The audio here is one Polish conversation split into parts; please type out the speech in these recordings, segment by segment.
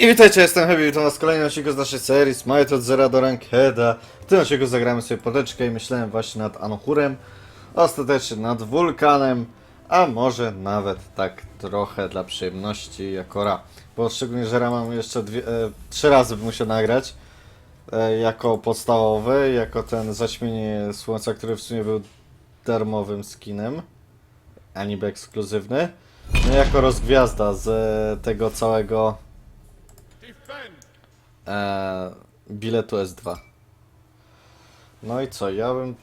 I witajcie, jestem Heavy, witam was w kolejnym odcinku z naszej serii Smite od Zera do Rankeda. W tym odcinku zagramy sobie poteczkę i myślałem właśnie nad Anhurem, ostatecznie nad Wulkanem, a może nawet tak trochę dla przyjemności jako Ra. Bo szczególnie, że Ra mam jeszcze dwie, e, trzy razy bym musiał nagrać. E, jako podstawowy, jako ten zaćmienie słońca, który w sumie był darmowym skinem, a niby ekskluzywny. No jako rozgwiazda z tego całego e, biletu S2. No i co, ja bym...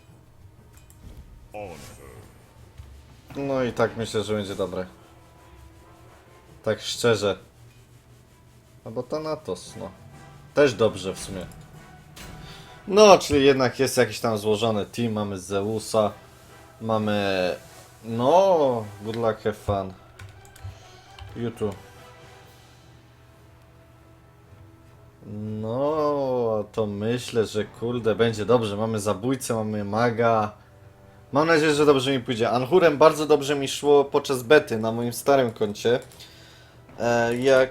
No i tak myślę, że będzie dobre. Tak szczerze. No bo to Natos, no. Też dobrze w sumie. No, czyli jednak jest jakiś tam złożony team. Mamy Zeusa. Mamy... No, good luck, have fun. YouTube. No, to myślę, że kurde, będzie dobrze. Mamy zabójcę, mamy maga. Mam nadzieję, że dobrze mi pójdzie. Anhurem bardzo dobrze mi szło podczas bety na moim starym koncie. E, jak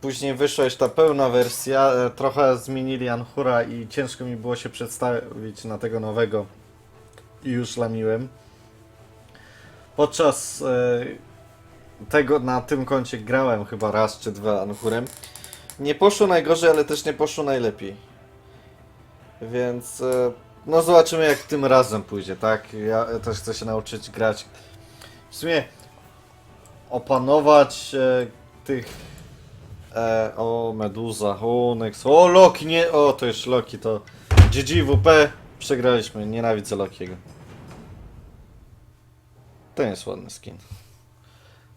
później wyszła już ta pełna wersja, e, trochę zmienili Anhura i ciężko mi było się przedstawić na tego nowego. I już lamiłem. Podczas e, tego na tym koncie grałem chyba raz czy dwa Anhurem. Nie poszło najgorzej, ale też nie poszło najlepiej. Więc e, no zobaczymy jak tym razem pójdzie, tak? Ja też chcę się nauczyć grać. W sumie opanować e, tych e, o Meduza, o Onyx, o Loki, nie, o to już Loki, to GGWP przegraliśmy, nienawidzę Lokiego. Nie jest ładny skin.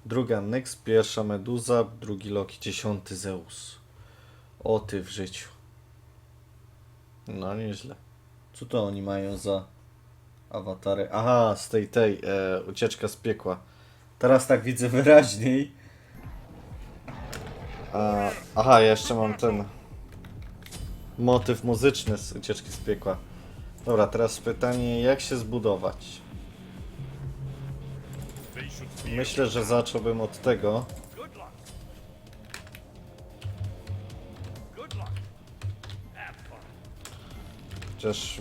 Druga Nyx, pierwsza Meduza, drugi Loki, dziesiąty Zeus. O ty w życiu. No nieźle. Co to oni mają za awatary? Aha, z tej tej, e, ucieczka z piekła. Teraz tak widzę wyraźniej. A, aha, ja jeszcze mam ten motyw muzyczny z ucieczki z piekła. Dobra, teraz pytanie, jak się zbudować? Myślę, że zacząłbym od tego. Chociaż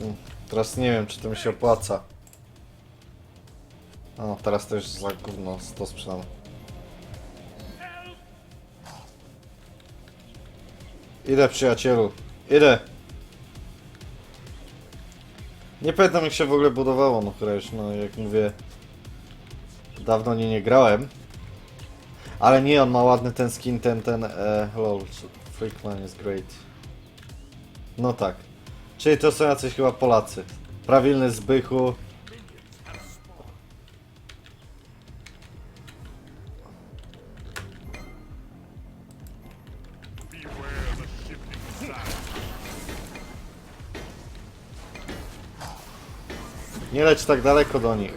teraz nie wiem, czy to mi się opłaca. O, teraz już za gówno to sprzedam. Idę, przyjacielu. Idę. Nie pamiętam jak się w ogóle budowało, no chyba już, no jak mówię, dawno nie, nie grałem. Ale nie, on ma ładny ten skin, ten, ten, e, lol, Freakman jest great. No tak. Czyli to są jacyś chyba Polacy. Prawilny Zbychu. Nie leć tak daleko do nich.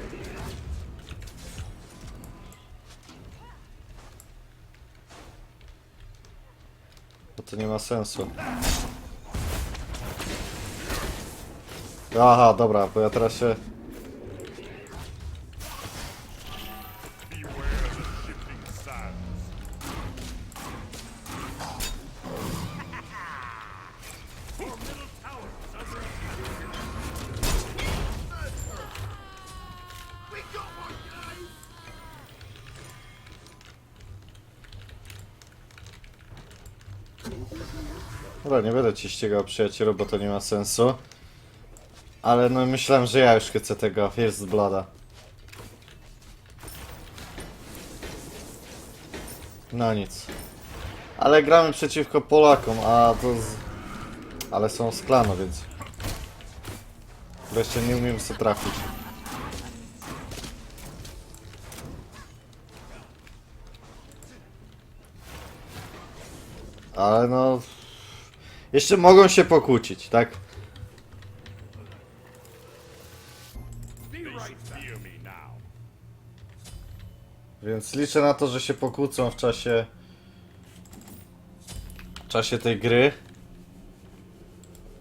Bo to nie ma sensu. Aha, dobra, bo ja teraz się... Dobra, nie będę ci ścigał przyjacielu, bo to nie ma sensu. Ale no myślałem, że ja już chcę tego First Blooda. No nic. Ale gramy przeciwko Polakom, a to z... Ale są z klanu, więc... Wreszcie nie umiem sobie trafić. Ale no... Jeszcze mogą się pokłócić, tak? Więc liczę na to, że się pokłócą w czasie w czasie tej gry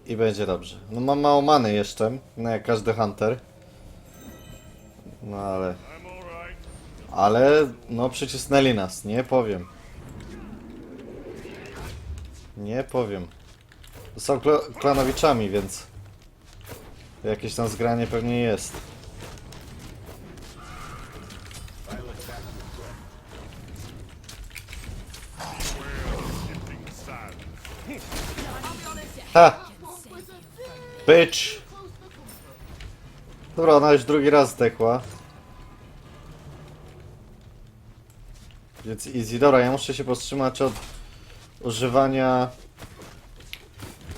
i będzie dobrze. No mam mało many jeszcze, no jak każdy hunter. No ale ale no przycisnęli nas, nie powiem. Nie powiem. Są kla klanowiczami, więc jakieś tam zgranie pewnie jest. Ha! Bitch! Dobra, ona już drugi raz zdechła. Więc easy. Dobra, ja muszę się powstrzymać od używania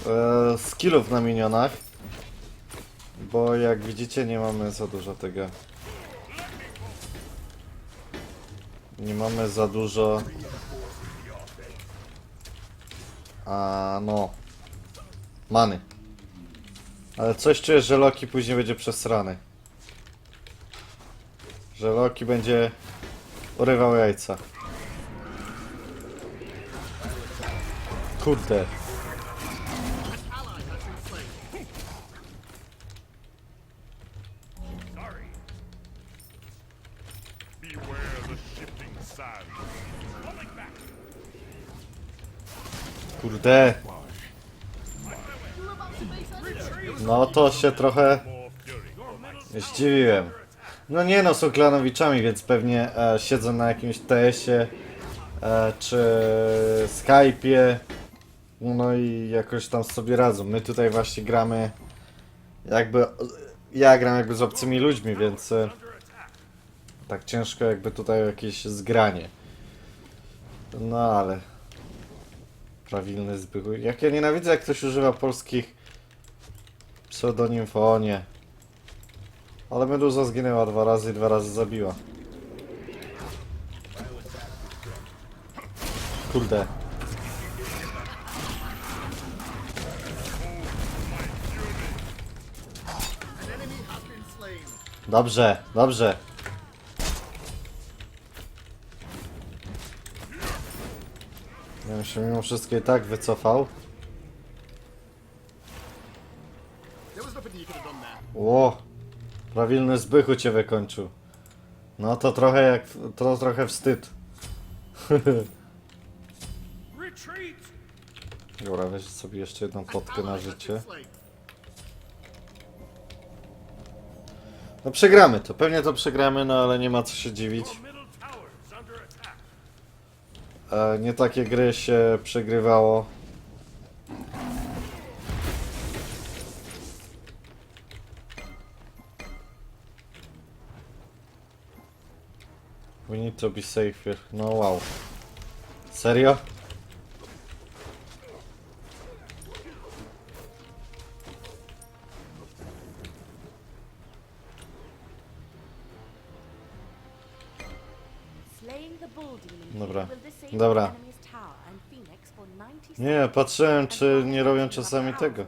e, skillów na minionach. Bo jak widzicie nie mamy za dużo tego. Nie mamy za dużo. A no. Many. Ale coś czuję, że Loki później będzie przesrany. Że Loki będzie urywał jajca. Kurde. Kurde. No to się trochę zdziwiłem. No nie no, są klanowiczami, więc pewnie e, siedzą na jakimś TS-ie e, czy Skype'ie. No i jakoś tam sobie radzą. My tutaj właśnie gramy jakby... Ja gram jakby z obcymi ludźmi, więc e, tak ciężko jakby tutaj jakieś zgranie. No ale... Prawilny zbychu. Jak ja nienawidzę jak ktoś używa polskich pseudonimów, o nie. Ale Meduza zginęła dwa razy i dwa razy zabiła. Kurde. Dobrze, dobrze. Ja się mimo wszystko i tak wycofał. Ło, prawilny zbychu cię wykończył. No to trochę jak, to trochę wstyd. Dobra, weź sobie jeszcze jedną potkę na życie. No przegramy to, pewnie to przegramy, no ale nie ma co się dziwić. E, nie takie gry się przegrywało. To be safe here. No wow. Serio? Dobra, dobra. the enemy's tower and Phoenix for 90 Nie, patrzyłem czy nie robią czasami tego.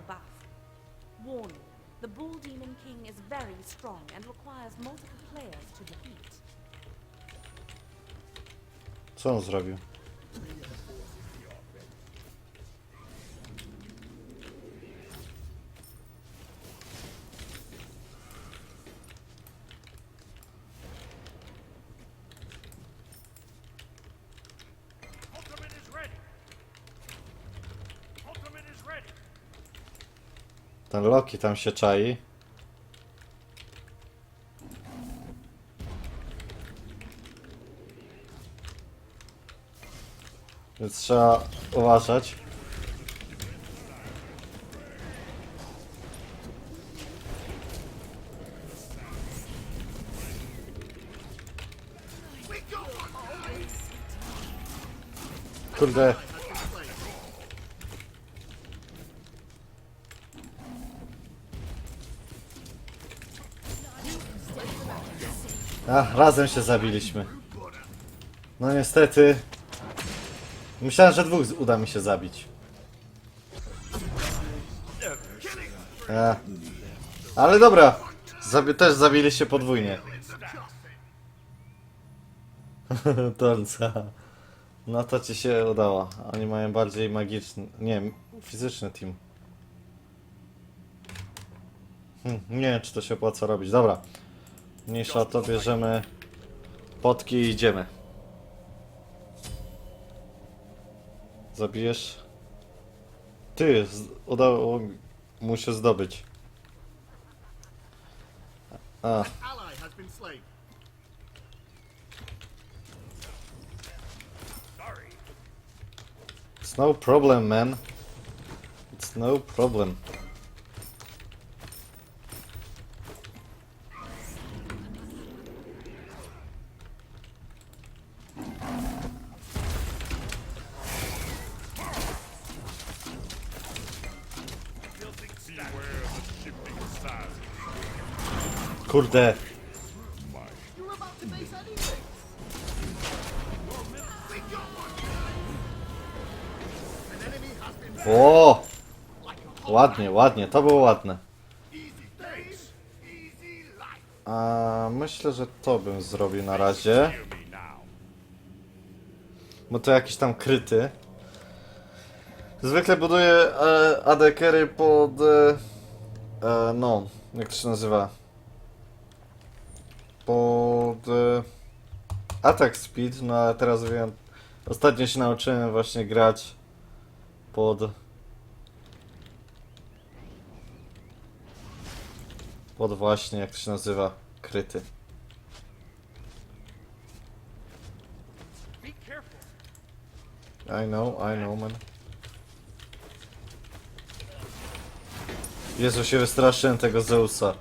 On zrobił? Ten Loki tam się czai. Więc trzeba uważać. Kurde. A, razem się zabiliśmy. No niestety. Myślałem, że dwóch uda mi się zabić. A. Ale dobra. Zabi też zabiliście podwójnie. Dolca. No to ci się udało. Oni mają bardziej magiczny, nie, fizyczny team. Hm, nie wiem, czy to się opłaca robić. Dobra. Mniejsza o to, bierzemy potki i idziemy. Zabijesz? Ty, udało mu się zdobyć. A, it's no problem, man. It's no problem. Been o, ładnie, ładnie, to było ładne. A myślę, że to bym zrobił na razie, bo to jakiś tam kryty. Zwykle buduję e, adekery pod, e, e, no, jak to się nazywa? Pod e, attack speed, no ale teraz wiem, ostatnio się nauczyłem właśnie grać pod pod właśnie, jak to się nazywa, kryty. I know, I know, man. Jezu, się wystraszyłem tego Zeusa.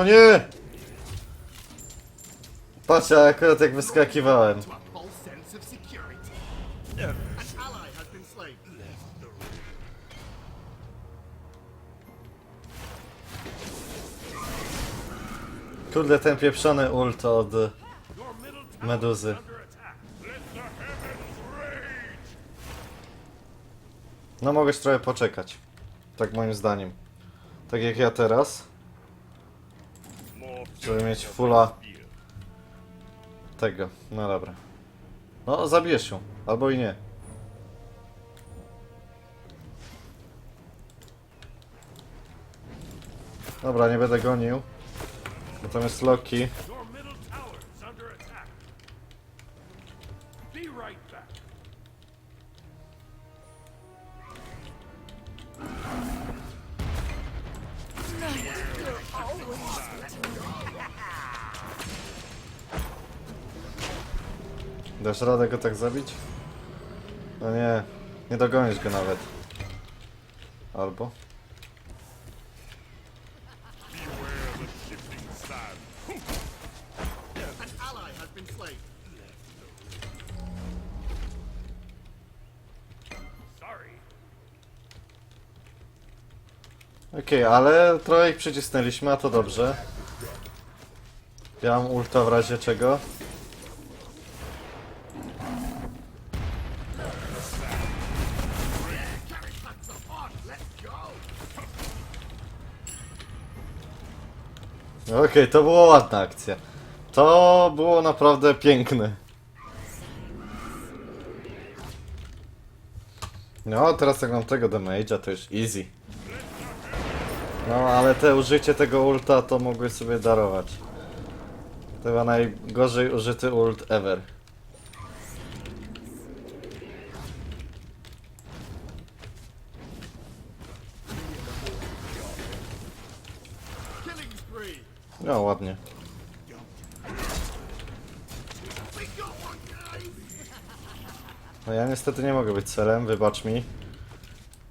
No nie! Patrz, akurat jak wyskakiwałem. Kurde, ten pieprzony ult od meduzy. No mogłeś trochę poczekać. Tak moim zdaniem. Tak jak ja teraz. Żeby mieć fulla tego. No dobra. No, zabijesz ją. Albo i nie. Dobra, nie będę gonił. Jest Loki. Dasz radę go tak zabić? No nie, nie dogonisz go nawet. Albo? Okej, ale trochę ich przycisnęliśmy, a to dobrze. Ja mam ulta w razie czego. Okej, to była ładna akcja. To było naprawdę piękne. No, teraz jak mam tego damage'a, to już easy. No, ale te użycie tego ulta to mogły sobie darować. To chyba najgorzej użyty ult ever. No, ładnie. No ja niestety nie mogę być celem, wybacz mi.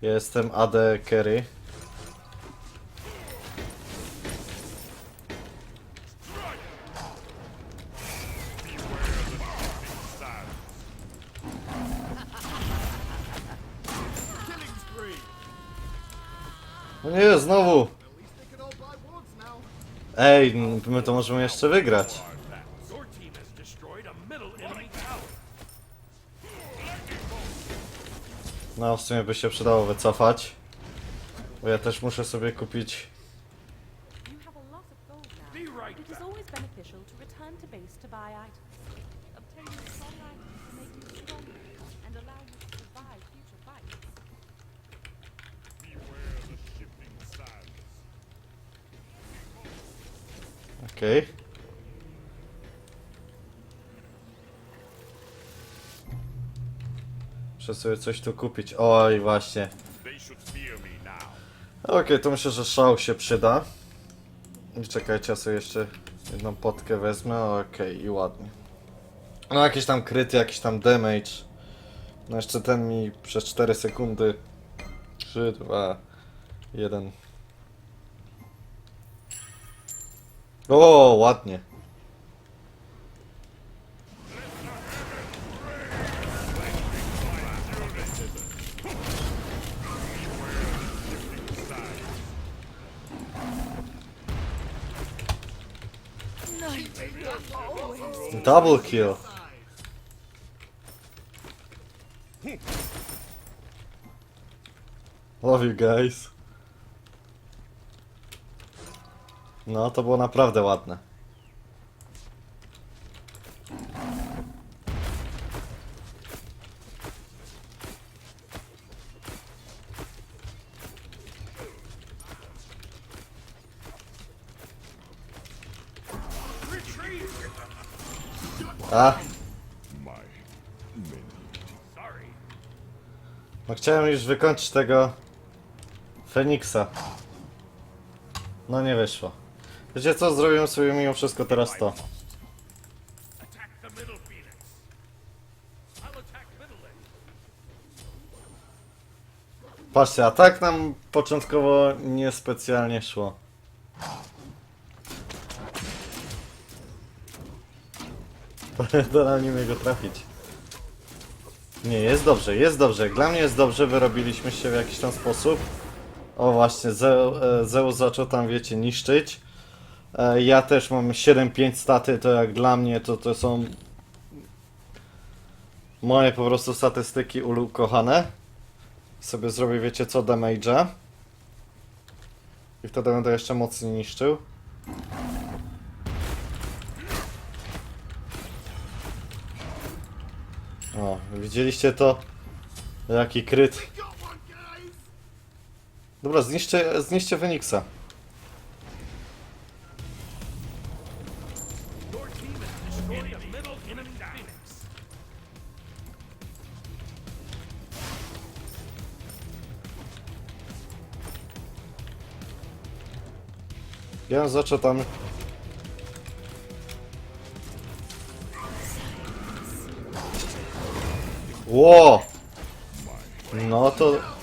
Jestem AD carry. Ej, my to możemy jeszcze wygrać. No, w sumie by się przydało wycofać. Bo ja też muszę sobie kupić... Okej. Muszę sobie coś tu kupić. Oj, właśnie. Okej, to myślę, że szał się przyda. I czekajcie, ja sobie jeszcze jedną potkę wezmę. Okej, i ładnie. No jakieś tam kryty, jakiś tam damage. No jeszcze ten mi przez 4 sekundy. 3, 2, 1. O, ładnie. Double kill. Love you guys. No, to było naprawdę ładne. A, no chciałem już wykończyć tego Feniksa. No nie wyszło. Wiecie co, zrobiłem sobie mimo wszystko teraz to. Patrzcie, a tak nam początkowo niespecjalnie szło. Nadal nie umiem go trafić. Nie, jest dobrze, jest dobrze. Dla mnie jest dobrze, wyrobiliśmy się w jakiś tam sposób. O właśnie, e, Zeus zaczął tam, wiecie, niszczyć. E, Ja też mam 7-5 staty, to jak dla mnie to, to są moje po prostu statystyki ukochane sobie zrobię, wiecie co, damage'a. I wtedy będę jeszcze mocniej niszczył. O, widzieliście to? Jaki kryt. Dobra, zniszczę, zniszczę Feniksa. Ja zaczął tam... Ło! No to...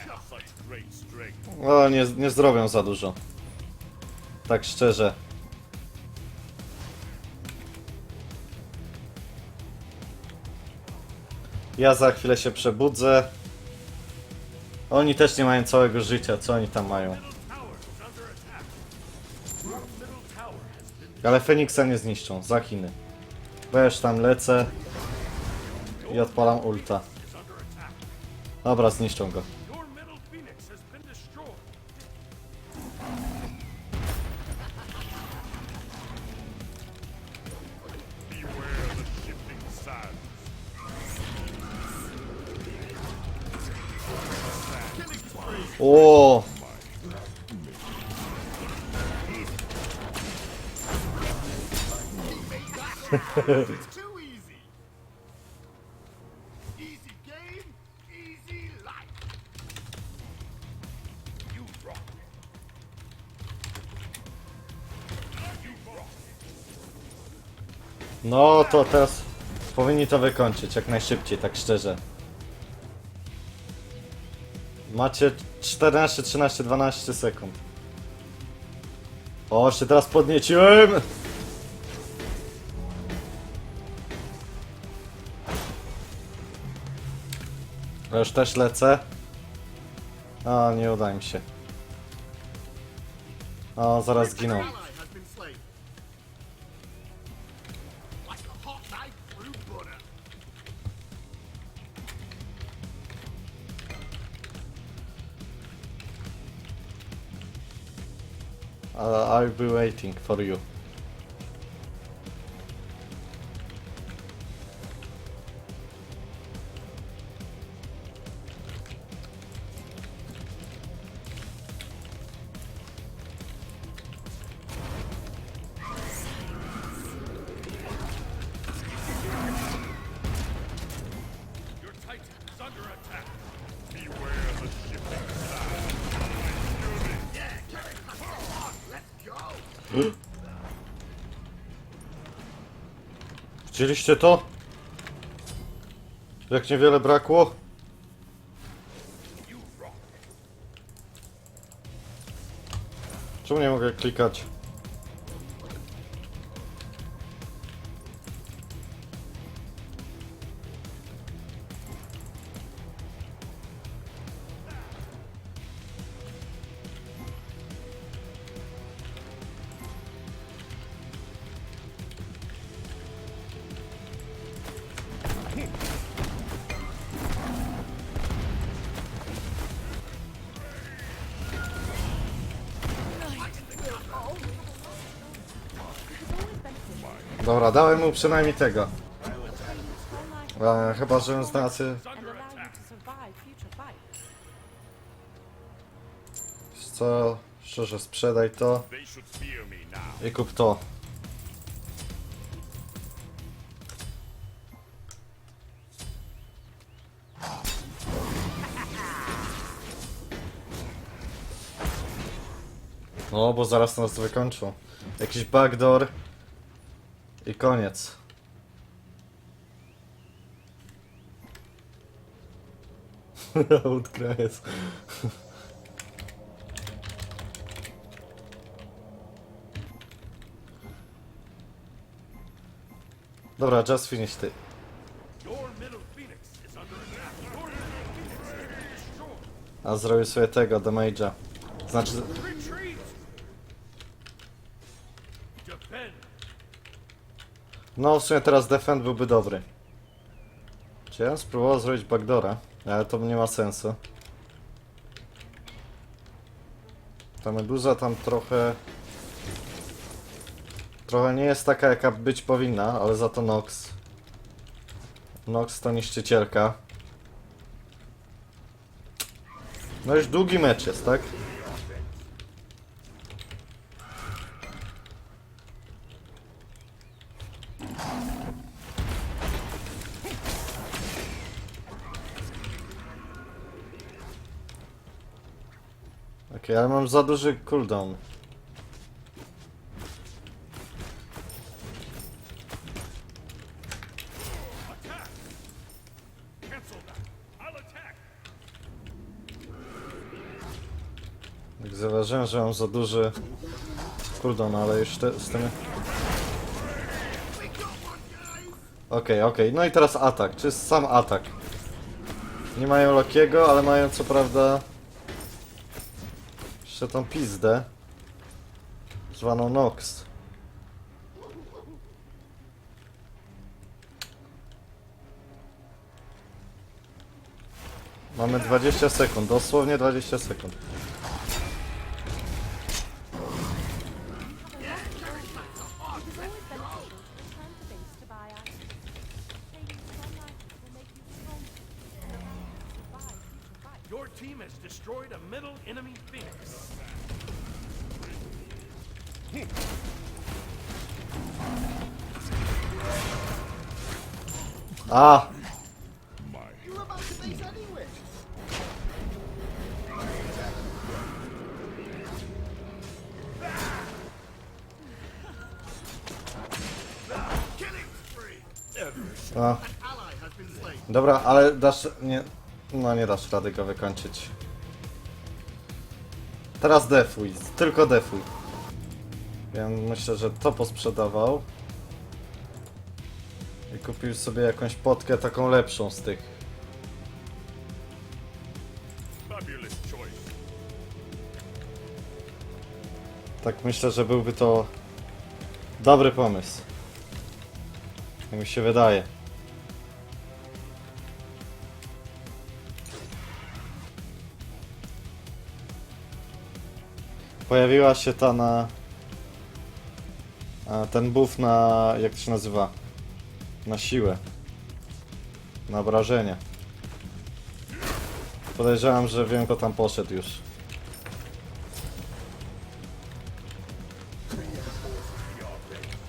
have such great strength? O, nie, nie zrobią za dużo. Tak szczerze. Ja za chwilę się przebudzę. Oni też nie mają całego życia, co oni tam mają? Ale Feniksa nie zniszczą, za Chiny. Bo ja już tam lecę i odpalam ulta. Dobra, zniszczą go. Your No to teraz powinni to wykończyć jak najszybciej, tak szczerze. Macie 14, 13, 12 sekund. O, się teraz podnieciłem! Już też lecę. A, nie uda mi się. O, zaraz zginął. Uh, I'll be waiting for you. Widzieliście to? Jak niewiele brakło? Czemu nie mogę klikać? Dobra, dałem mu przynajmniej tego. E, chyba, że fights. Wiesz Co? Szczerze, sprzedaj to i kup to. No, bo zaraz nas wykończą. Jakiś backdoor i koniec. Outcries. Dobra, just finish ty. A zrobię sobie tego, damage'a. Znaczy, Retreat! Defend! No w sumie teraz defend byłby dobry. Czy ja spróbował zrobić backdoora? Ale to nie ma sensu. Ta meduza tam trochę... Trochę nie jest taka jaka być powinna, ale za to Nox. Nox to niszczycielka. No już długi mecz jest, tak? Okej, ale mam za duży cooldown. Jak zauważyłem, że mam za duży cooldown, ale już te, z tym... Okej, okej, no i teraz atak, czy sam atak. Nie mają Lokiego, ale mają co prawda... Jeszcze tą pizdę. Zwaną Nox. Mamy 20 sekund, dosłownie 20 sekund. Your team has destroyed a middle enemy Phoenix. Ah. ah. Dobra, ale dasz... nie, No nie dasz rady go wykończyć. Teraz defuj, tylko defuj. Ja myślę, że to posprzedawał. I kupił sobie jakąś potkę taką lepszą z tych. Tak myślę, że byłby to dobry pomysł. Jak mi się wydaje. Pojawiła się ta na... Ten buff na... jak to się nazywa? Na siłę. Na obrażenie. Podejrzewam, że wiem kto tam poszedł już.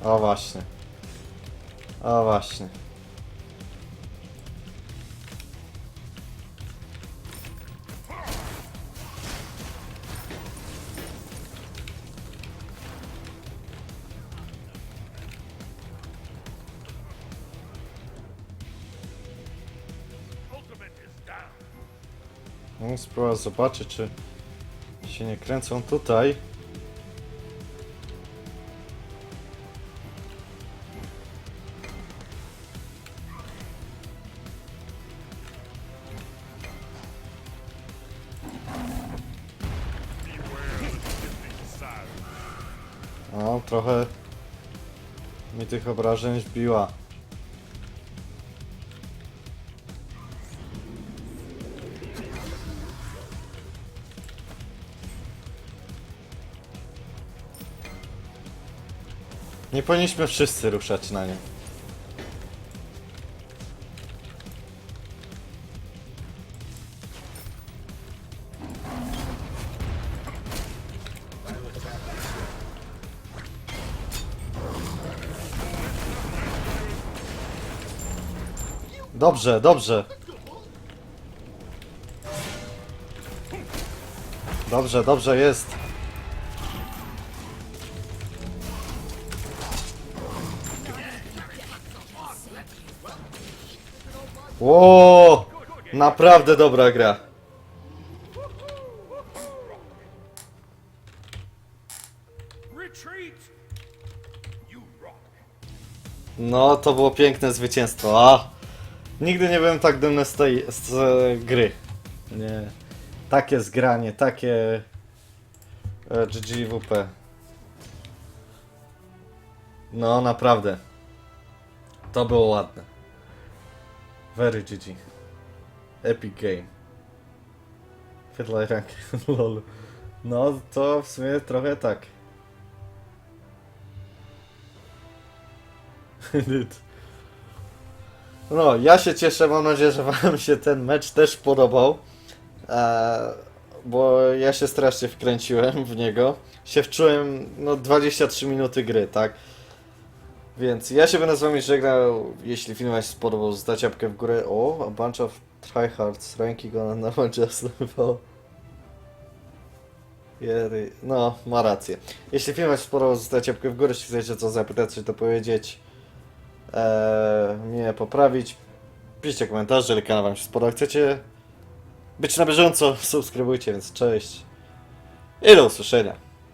O właśnie. O właśnie. No, spróbuję zobaczyć, czy się nie kręcą tutaj. Trochę mi tych obrażeń wbiła. Nie powinniśmy wszyscy ruszać na nie. Dobrze, dobrze. Dobrze, dobrze jest. Ło! Naprawdę dobra gra. No, to było piękne zwycięstwo. A! Nigdy nie byłem tak dumny z tej z gry. Nie. Takie zgranie, takie e, GGWP. No, naprawdę. To było ładne. Very GG. Epic game. Wytlaj rank. Lol. No, to w sumie trochę tak. No, ja się cieszę, mam nadzieję, że Wam się ten mecz też podobał. E, bo ja się strasznie wkręciłem w niego. Się wczułem, no 23 minuty gry, tak? Więc ja się będę z Wami żegnał. Jeśli film Wam się spodobał, zostawcie łapkę w górę. O, a bunch of tryhards, on another just level. Jery- No, ma rację. Jeśli film Wam się spodobał, zostawcie łapkę w górę. Jeśli chcecie co zapytać, czy to powiedzieć, e, mnie poprawić, piszcie komentarze, jeżeli kanał Wam się spodobał. Chcecie być na bieżąco, subskrybujcie, więc cześć i do usłyszenia.